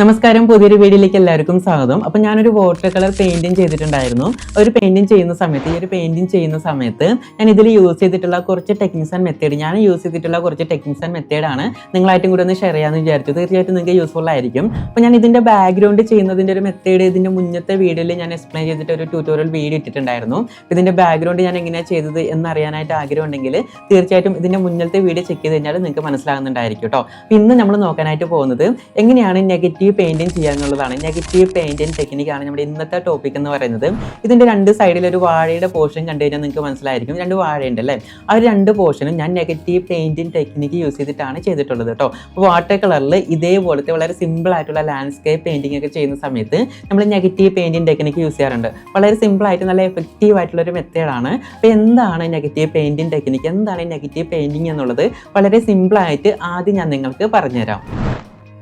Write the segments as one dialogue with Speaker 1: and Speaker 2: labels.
Speaker 1: നമസ്കാരം പുതിയൊരു വീഡിയോയിലേക്ക് എല്ലാവർക്കും സ്വാഗതം. അപ്പോൾ ഞാനൊരു വാട്ടർ കളർ പെയിന്റിങ് ചെയ്തിട്ടുണ്ടായിരുന്നു. ഒരു പെയിന്റിങ് ചെയ്യുന്ന സമയത്ത് ഈ ഒരു പെയിന്റിങ് ചെയ്യുന്ന സമയത്ത് ഞാൻ ഇതിൽ യൂസ് ചെയ്തിട്ടുള്ള കുറച്ച് ടെക്നിക്സ് ആൻഡ് മെത്തേഡ് ഞാൻ യൂസ് ചെയ്തിട്ടുള്ള കുറച്ച് ടെക്നിക്സ് ആൻഡ് മെത്തേഡാണ് നിങ്ങളായിട്ടും കൂടെ ഒന്ന് ഷെയർ ചെയ്യാമെന്ന് വിചാരിച്ചു. തീർച്ചയായിട്ടും നിങ്ങൾക്ക് യൂസ്ഫുൾ ആയിരിക്കും. അപ്പോൾ ഞാൻ ഇതിന്റെ ബാക്ക്ഗ്രൗണ്ട് ചെയ്യുന്നതിന്റെ ഒരു മെത്തേഡ് ഇതിന്റെ മുന്നത്തെ വീഡിയോയിൽ ഞാൻ എക്സ്പ്ലെയിൻ ചെയ്തിട്ട് ഒരു ട്യൂട്ടോറിയൽ വീഡിയോ ഇട്ടിട്ടുണ്ടായിരുന്നു. ഇതിന്റെ ബാക്ക്ഗ്രൗണ്ട് ഞാൻ എങ്ങനെയാണ് ചെയ്തത് എന്നറിയാനായിട്ട് ആഗ്രഹം ഉണ്ടെങ്കിൽ തീർച്ചയായിട്ടും ഇതിന്റെ മുന്നത്തെ വീഡിയോ ചെക്ക് ചെയ്ത് കഴിഞ്ഞാൽ നിങ്ങൾക്ക് മനസ്സിലാകുന്നുണ്ടായിരിക്കും കേട്ടോ ഇന്ന് നമ്മൾ നോക്കാനായിട്ട് പോകുന്നത് എങ്ങനെയാണ് നെഗറ്റീവ് പെയിന്റിങ് ചെയ്യാന്നുള്ളതാണ് നെഗറ്റീവ് പെയിന്റിങ് ടെക്നിക്കാണ് നമ്മുടെ ഇന്നത്തെ ടോപ്പിക് എന്ന് പറയുന്നത്. ഇതിന്റെ രണ്ട് സൈഡിൽ ഒരു വാഴയുടെ പോർഷൻ കണ്ടു കഴിഞ്ഞാൽ നിങ്ങൾക്ക് മനസ്സിലായിരിക്കും. രണ്ട് വാഴയുണ്ട് അല്ലേ? ആ രണ്ട് പോർഷനും ഞാൻ നെഗറ്റീവ് പെയിന്റിങ് ടെക്നിക്ക് യൂസ് ചെയ്തിട്ടാണ് ചെയ്തിട്ടുള്ളത് കേട്ടോ. വാട്ടർ കളറിൽ ഇതേപോലത്തെ വളരെ സിമ്പിൾ ആയിട്ടുള്ള ലാൻഡ്സ്കേപ്പ് പെയിന്റിംഗ് ഒക്കെ ചെയ്യുന്ന സമയത്ത് നമ്മൾ നെഗറ്റീവ് പെയിന്റിങ് ടെക്നിക്ക് യൂസ് ചെയ്യാറുണ്ട്. വളരെ സിമ്പിൾ ആയിട്ട് നല്ല എഫക്റ്റീവ് ആയിട്ടുള്ള ഒരു മെത്തേഡാണ് അപ്പോൾ എന്താണ് നെഗറ്റീവ് പെയിന്റിങ് ടെക്നിക്ക് എന്താണ് നെഗറ്റീവ് പെയിന്റിങ് എന്നുള്ളത്? വളരെ സിമ്പിൾ ആയിട്ട് ആദ്യം ഞാൻ നിങ്ങൾക്ക് പറഞ്ഞുതരാം.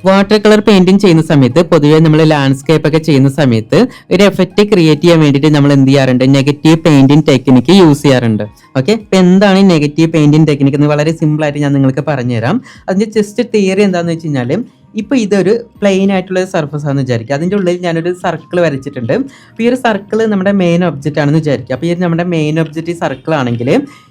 Speaker 1: വാട്ടർ കളർ പെയിന്റിങ് ചെയ്യുന്ന സമയത്ത് പൊതുവേ നമ്മൾ ലാൻഡ്സ്കേപ്പ് ഒക്കെ ചെയ്യുന്ന സമയത്ത് ഒരു എഫക്റ്റ് ക്രിയേറ്റ് ചെയ്യാൻ വേണ്ടിയിട്ട് നമ്മൾ എന്ത് ചെയ്യാറുണ്ട്? നെഗറ്റീവ് പെയിന്റിങ് ടെക്നിക്ക് യൂസ് ചെയ്യാറുണ്ട്. ഓക്കെ ഇപ്പൊ എന്താണ് ഈ നെഗറ്റീവ് പെയിന്റിങ് ടെക്നിക്ക് എന്ന് വളരെ സിമ്പിൾ ആയിട്ട് ഞാൻ നിങ്ങൾക്ക് പറഞ്ഞുതരാം. അതിന്റെ ജസ്റ്റ് തിയറി എന്താണെന്ന് വെച്ച് കഴിഞ്ഞാൽ ഇപ്പൊ ഇതൊരു പ്ലെയിൻ ആയിട്ടുള്ള സർഫസ് ആണെന്ന് വിചാരിക്കുക. അതിന്റെ ഉള്ളിൽ ഞാനൊരു സർക്കിൾ വരച്ചിട്ടുണ്ട്. അപ്പോൾ ഈ ഒരു സർക്കിൾ നമ്മുടെ മെയിൻ ഒബ്ജക്റ്റ് ആണെന്ന് വിചാരിക്കുക. അപ്പോൾ ഈ നമ്മുടെ മെയിൻ ഒബ്ജക്റ്റ് ഈ സർക്കിൾ ആണെങ്കിൽ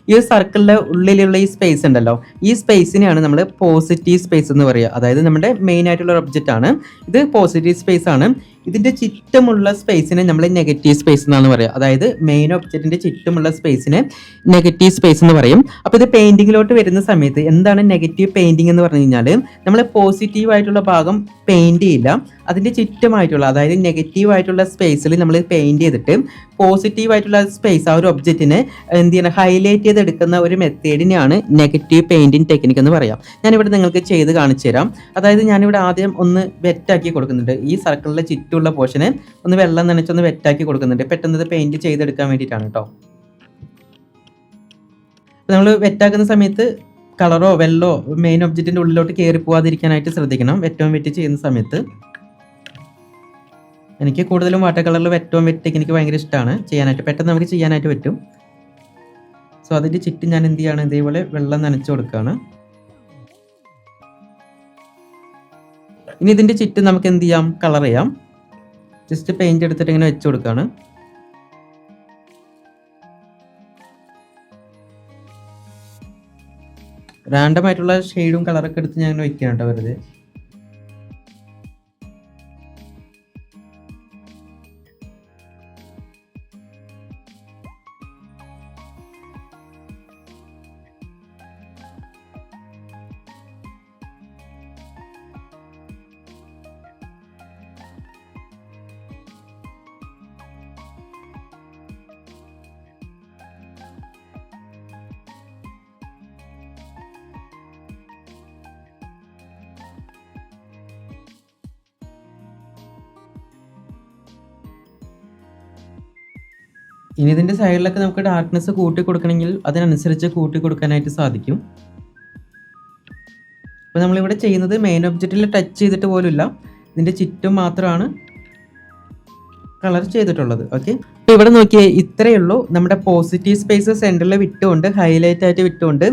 Speaker 1: ഈ ഒരു സർക്കിളിന്റെ ഉള്ളിലുള്ള ഈ സ്പേസ് ഉണ്ടല്ലോ. ഈ സ്പേസിനെയാണ് നമ്മൾ പോസിറ്റീവ് സ്പേസ് എന്ന് പറയുക. അതായത് നമ്മുടെ മെയിൻ ആയിട്ടുള്ള ഒബ്ജക്റ്റ് ആണ്. ഇത് പോസിറ്റീവ് സ്പേസ് ആണ്. ഇതിന്റെ ചുറ്റുമുള്ള സ്പേസിനെ നമ്മൾ നെഗറ്റീവ് സ്പേസ് എന്നാണ് പറയുക അതായത് മെയിൻ ഒബ്ജക്റ്റിന്റെ ചുറ്റുമുള്ള സ്പേസിനെ നെഗറ്റീവ് സ്പേസ് എന്ന് പറയും. അപ്പോൾ ഇത് പെയിന്റിങ്ങിലോട്ട് വരുന്ന സമയത്ത് എന്താണ് നെഗറ്റീവ് പെയിന്റിംഗ് എന്ന് പറഞ്ഞു കഴിഞ്ഞാൽ നമ്മൾ പോസിറ്റീവ് ആയിട്ടുള്ള ഭാഗം പെയിന്റ് ചെയ്യില്ല. അതിന്റെ ചുറ്റുമായിട്ടുള്ള അതായത് നെഗറ്റീവ് ആയിട്ടുള്ള സ്പേസിൽ നമ്മൾ പെയിന്റ് ചെയ്തിട്ട് പോസിറ്റീവ് ആയിട്ടുള്ള സ്പേസ് ആ ഒരു ഒബ്ജക്റ്റിനെ എന്ത് ചെയ്യണം ഹൈലൈറ്റ് ചെയ്തെടുക്കുന്ന ഒരു മെത്തേഡിനെയാണ് നെഗറ്റീവ് പെയിന്റിംഗ് ടെക്നിക് എന്ന് പറയാം. ഞാനിവിടെ നിങ്ങൾക്ക് ചെയ്ത് കാണിച്ചു തരാം അതായത് ഞാനിവിടെ ആദ്യം ഒന്ന് വെറ്റാക്കി കൊടുക്കുന്നുണ്ട്. ഈ സർക്കിളിലെ ചുറ്റുമുള്ള പോർഷന് ഒന്ന് വെള്ളം നനച്ചൊന്ന് വെറ്റാക്കി കൊടുക്കുന്നുണ്ട്. പെട്ടെന്ന് ഇത് പെയിന്റ് ചെയ്തെടുക്കാൻ വേണ്ടിയിട്ടാണ് കേട്ടോ നമ്മൾ വെറ്റാക്കുന്ന സമയത്ത് കളറോ വെള്ളോ മെയിൻ ഒബ്ജക്റ്റിന്റെ ഉള്ളിലോട്ട് കയറി പോവാതിരിക്കാനായിട്ട് ശ്രദ്ധിക്കണം. വെറ്റവും വെറ്റി ചെയ്യുന്ന സമയത്ത്. എനിക്ക് കൂടുതലും വാട്ടർ കളറിൽ വെറ്റവും വെറ്റ് എനിക്ക് ഭയങ്കര ഇഷ്ടമാണ് ചെയ്യാനായിട്ട് പെട്ടെന്ന് നമുക്ക് ചെയ്യാനായിട്ട് പറ്റും. സോ അതിന്റെ ചുറ്റും ഞാൻ എന്ത് ചെയ്യാണ്? ഇതേപോലെ വെള്ളം നനച്ചു കൊടുക്കുകയാണ് ഇനി ഇതിന്റെ ചുറ്റും നമുക്ക് എന്ത് ചെയ്യാം? കളർ ചെയ്യാം. ജസ്റ്റ് പെയിന്റ് എടുത്തിട്ട് ഇങ്ങനെ വെച്ച് കൊടുക്കുകയാണ് റാൻഡം ആയിട്ടുള്ള ഷെയ്ഡും കളറൊക്കെ എടുത്ത് ഞാൻ വയ്ക്കുകയാണ് കേട്ടോ വെറുതെ. ഇനി ഇതിന്റെ സൈഡിലൊക്കെ നമുക്ക് ഡാർക്ക്നെസ് കൂട്ടി കൊടുക്കണമെങ്കിൽ അതിനനുസരിച്ച് കൂട്ടി കൊടുക്കാനായിട്ട് സാധിക്കും. അപ്പോൾ നമ്മളിവിടെ ചെയ്യുന്നത് മെയിൻ ഒബ്ജക്റ്റിൽ ടച്ച് ചെയ്തിട്ട് പോലുമില്ല. ഇതിന്റെ ചുറ്റും മാത്രമാണ് കളർ ചെയ്തിട്ടുള്ളത്. ഓക്കെ അപ്പോൾ ഇവിടെ നോക്കിയേ ഇത്രയേ ഉള്ളൂ. നമ്മുടെ പോസിറ്റീവ് സ്പേസ് സെന്ററിൽ വിട്ടുകൊണ്ട് ഹൈലൈറ്റ് ആയിട്ട് വിട്ടുകൊണ്ട്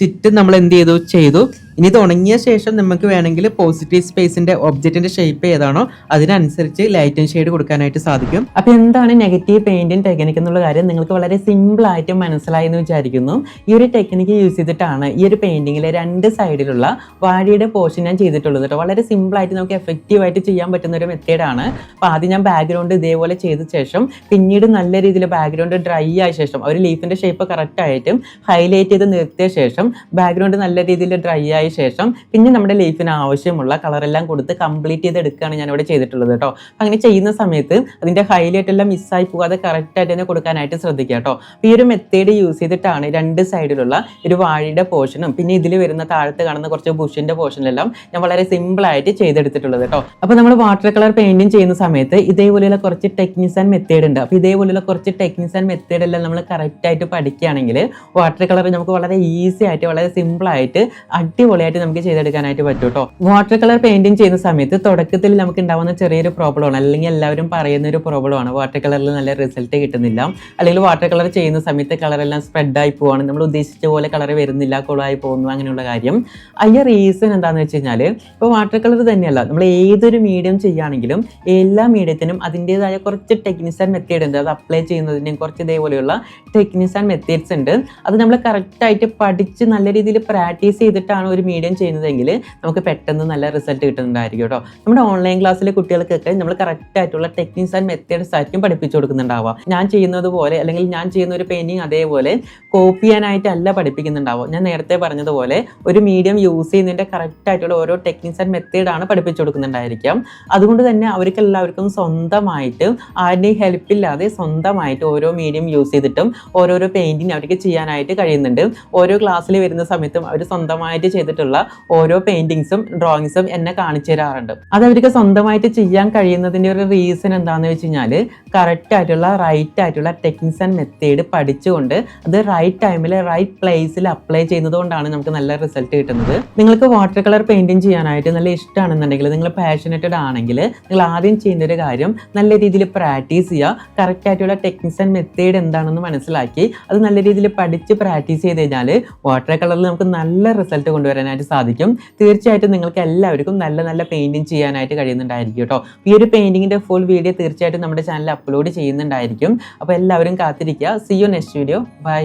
Speaker 1: ചുറ്റും നമ്മൾ എന്ത് ചെയ്തു? ചെയ്തു. ഇനി ഇത് ഉണങ്ങിയ ശേഷം നമുക്ക് വേണമെങ്കിൽ പോസിറ്റീവ് സ്പേസിന്റെ ഒബ്ജക്റ്റിന്റെ ഷേപ്പ് ഏതാണോ അതിനനുസരിച്ച് ലൈറ്റ് ആൻഡ് ഷെയ്ഡ് കൊടുക്കാനായിട്ട് സാധിക്കും. അപ്പോൾ എന്താണ് നെഗറ്റീവ് പെയിന്റിംഗ് ടെക്നിക് എന്നുള്ള കാര്യം നിങ്ങൾക്ക് വളരെ സിമ്പിൾ ആയിട്ട് മനസ്സിലായി എന്ന് വിചാരിക്കുന്നു. ഈ ഒരു ടെക്നിക്ക് യൂസ് ചെയ്തിട്ടാണ് ഈ ഒരു പെയിന്റിങ്ങിലെ രണ്ട് സൈഡിലുള്ള വാഴയുടെ പോർഷൻ ഞാൻ ചെയ്തിട്ടുള്ളത് കേട്ടോ. വളരെ സിമ്പിൾ ആയിട്ട് നമുക്ക് എഫക്റ്റീവ് ആയിട്ട് ചെയ്യാൻ പറ്റുന്ന ഒരു മെത്തേഡാണ് അപ്പോൾ ആദ്യം ഞാൻ ബാക്ക്ഗ്രൗണ്ട് ഇതേപോലെ ചെയ്ത ശേഷം പിന്നീട് നല്ല രീതിയിൽ ബാക്ക്ഗ്രൗണ്ട് ഡ്രൈ ആയ ശേഷം ഒരു ലീഫിന്റെ ഷേപ്പ് കറക്റ്റ് ആയിട്ടും ഹൈലൈറ്റ് ചെയ്ത് നിർത്തിയ ശേഷം ബാക്ക്ഗ്രൗണ്ട് നല്ല രീതിയിൽ ഡ്രൈ ആയ ശേഷം പിന്നെ നമ്മുടെ ലീഫിന് ആവശ്യമുള്ള കളറെല്ലാം കൊടുത്ത് കംപ്ലീറ്റ് ചെയ്ത് എടുക്കുകയാണ് ഞാൻ ഇവിടെ ചെയ്തിട്ടുള്ളത് കേട്ടോ. അങ്ങനെ ചെയ്യുന്ന സമയത്ത് അതിന്റെ ഹൈലൈറ്റ് എല്ലാം മിസ്സായി പോകാതെ കറക്റ്റായിട്ട് തന്നെ കൊടുക്കാനായിട്ട് ശ്രദ്ധിക്കുക കേട്ടോ. ഈ ഒരു മെത്തേഡ് യൂസ് ചെയ്തിട്ടാണ് രണ്ട് സൈഡിലുള്ള ഒരു വാഴയുടെ പോർഷനും പിന്നെ ഇതിൽ വരുന്ന താഴത്ത് കാണുന്ന കുറച്ച് ബുഷിന്റെ പോർഷനിലെല്ലാം ഞാൻ വളരെ സിമ്പിളായിട്ട് ചെയ്തെടുത്തിട്ടുള്ളത് കേട്ടോ. അപ്പോൾ നമ്മൾ വാട്ടർ കളർ പെയിന്റിങ് ചെയ്യുന്ന സമയത്ത് ഇതേപോലെയുള്ള കുറച്ച് ടെക്നിക്സ് ആൻഡ് മെത്തേഡ് ഉണ്ട്. അപ്പോൾ ഇതേപോലെയുള്ള കുറച്ച് ടെക്നിക്സ് ആൻഡ് മെത്തേഡ് എല്ലാം നമ്മൾ കറക്റ്റായിട്ട് പഠിക്കുകയാണെങ്കിൽ വാട്ടർ കളർ നമുക്ക് വളരെ ഈസി ആയിട്ട് വളരെ സിമ്പിളായിട്ട് അടിപൊളി അടിപൊളിയായിട്ട് നമുക്ക് ചെയ്തെടുക്കാനായിട്ട് പറ്റും കേട്ടോ വാട്ടർ കളർ പെയിന്റിങ് ചെയ്യുന്ന സമയത്ത് തുടക്കത്തിൽ നമുക്ക് ഉണ്ടാവുന്ന ചെറിയൊരു പ്രോബ്ലം ആണ് അല്ലെങ്കിൽ എല്ലാവരും പറയുന്ന ഒരു പ്രോബ്ലം ആണ് വാട്ടർ കളറിൽ നല്ല റിസൾട്ട് കിട്ടുന്നില്ല. അല്ലെങ്കിൽ വാട്ടർ കളർ ചെയ്യുന്ന സമയത്ത് കളറെല്ലാം സ്പ്രെഡായി പോവാണ്. നമ്മൾ ഉദ്ദേശിച്ച പോലെ കളർ വരുന്നില്ല കുളമായി പോകുന്നു അങ്ങനെയുള്ള കാര്യം. അതിന്റെ റീസൺ എന്താണെന്ന് വെച്ച് കഴിഞ്ഞാൽ ഇപ്പോൾ വാട്ടർ കളർ തന്നെയല്ല. നമ്മൾ ഏതൊരു മീഡിയം ചെയ്യുകയാണെങ്കിലും എല്ലാ മീഡിയത്തിനും അതിന്റെതായ കുറച്ച് ടെക്നിക്സ് ആൻഡ് മെത്തേഡ് ഉണ്ട്. അത് അപ്ലൈ ചെയ്യുന്നതിനും കുറച്ച് ഇതേപോലെയുള്ള ടെക്നിക്സ് ആൻഡ് മെത്തേഡ്സ് ഉണ്ട്. അത് നമ്മൾ കറക്റ്റായിട്ട് പഠിച്ച് നല്ല രീതിയിൽ പ്രാക്ടീസ് ചെയ്തിട്ടാണ് ഒരു മീഡിയം ചെയ്യുന്നതെങ്കിൽ നമുക്ക് പെട്ടെന്ന് നല്ല റിസൾട്ട് കിട്ടുന്നുണ്ടായിരിക്കും കേട്ടോ. നമ്മുടെ ഓൺലൈൻ ക്ലാസ്സിലെ കുട്ടികൾക്കൊക്കെ നമ്മൾ കറക്റ്റ് ആയിട്ടുള്ള ടെക്നിക്സ് ആൻഡ് മെത്തേഡ്സ് ആയിരിക്കും പഠിപ്പിച്ചു കൊടുക്കുന്നുണ്ടാവുക. ഞാൻ ചെയ്യുന്നത് പോലെ അല്ലെങ്കിൽ ഞാൻ ചെയ്യുന്ന ഒരു പെയിന്റിങ് അതേപോലെ കോപ്പി ചെയ്യാനായിട്ടല്ല പഠിപ്പിക്കുന്നുണ്ടാവുക. ഞാൻ നേരത്തെ പറഞ്ഞതുപോലെ ഒരു മീഡിയം യൂസ് ചെയ്യുന്നതിന്റെ കറക്റ്റ് ആയിട്ടുള്ള ഓരോ ടെക്നിക്സ് ആൻഡ് മെത്തേഡാണ് പഠിപ്പിച്ചു കൊടുക്കുന്നുണ്ടായിരിക്കാം. അതുകൊണ്ട് തന്നെ അവർക്ക് എല്ലാവർക്കും സ്വന്തമായിട്ട് ആരുടെയും ഹെൽപ്പ് ഇല്ലാതെ സ്വന്തമായിട്ട് ഓരോ മീഡിയം യൂസ് ചെയ്തിട്ടും ഓരോരോ പെയിന്റിങ് അവർക്ക് ചെയ്യാനായിട്ട് കഴിയുന്നുണ്ട്. ഓരോ ക്ലാസ്സിൽ വരുന്ന സമയത്തും അവർ സ്വന്തമായിട്ട് ചെയ്തിട്ടുള്ള ഓരോ പെയിന്റിങ്സും ഡ്രോയിങ്സും എന്നെ കാണിച്ചു തരാറുണ്ട്. അത് അവർക്ക് സ്വന്തമായിട്ട് ചെയ്യാൻ കഴിയുന്നതിന്റെ ഒരു റീസൺ എന്താണെന്ന് വെച്ച് കഴിഞ്ഞാൽ കറക്റ്റ് ആയിട്ടുള്ള റൈറ്റ് ആയിട്ടുള്ള ടെക്നിക്സ് ആൻഡ് മെത്തേഡ് പഠിച്ചുകൊണ്ട് അത് റൈറ്റ് ടൈമിൽ റൈറ്റ് പ്ലേസിൽ അപ്ലൈ ചെയ്യുന്നതുകൊണ്ടാണ് നമുക്ക് നല്ല റിസൾട്ട് കിട്ടുന്നത്. നിങ്ങൾക്ക് വാട്ടർ കളർ പെയിന്റിങ് ചെയ്യാനായിട്ട് നല്ല ഇഷ്ടമാണെന്നുണ്ടെങ്കിൽ നിങ്ങൾ പാഷനേറ്റഡ് ആണെങ്കിൽ നിങ്ങൾ ആദ്യം ചെയ്യുന്ന ഒരു കാര്യം നല്ല രീതിയിൽ പ്രാക്ടീസ് ചെയ്യുക. കറക്റ്റ് ആയിട്ടുള്ള ടെക്നിക്സ് ആൻഡ് മെത്തേഡ് എന്താണെന്ന് മനസ്സിലാക്കി അത് നല്ല രീതിയിൽ പഠിച്ച് പ്രാക്ടീസ് ചെയ്ത് കഴിഞ്ഞാൽ വാട്ടർ കളറിൽ നമുക്ക് നല്ല റിസൾട്ട് കൊണ്ടുവരാനായിട്ട് സാധിക്കും. തീർച്ചയായിട്ടും നിങ്ങൾക്ക് എല്ലാവർക്കും നല്ല നല്ല പെയിന്റിങ് ചെയ്യാനായിട്ട് കഴിയുന്നുണ്ടായിരിക്കും കേട്ടോ. ഈ ഒരു പെയിന്റിങ്ങിന്റെ ഫുൾ വീഡിയോ തീർച്ചയായിട്ടും നമ്മുടെ ചാനലിൽ അപ്ലോഡ് ചെയ്യുന്നുണ്ടായിരിക്കും. അപ്പോൾ എല്ലാവരും കാത്തിരിക്കുക. See you next video bye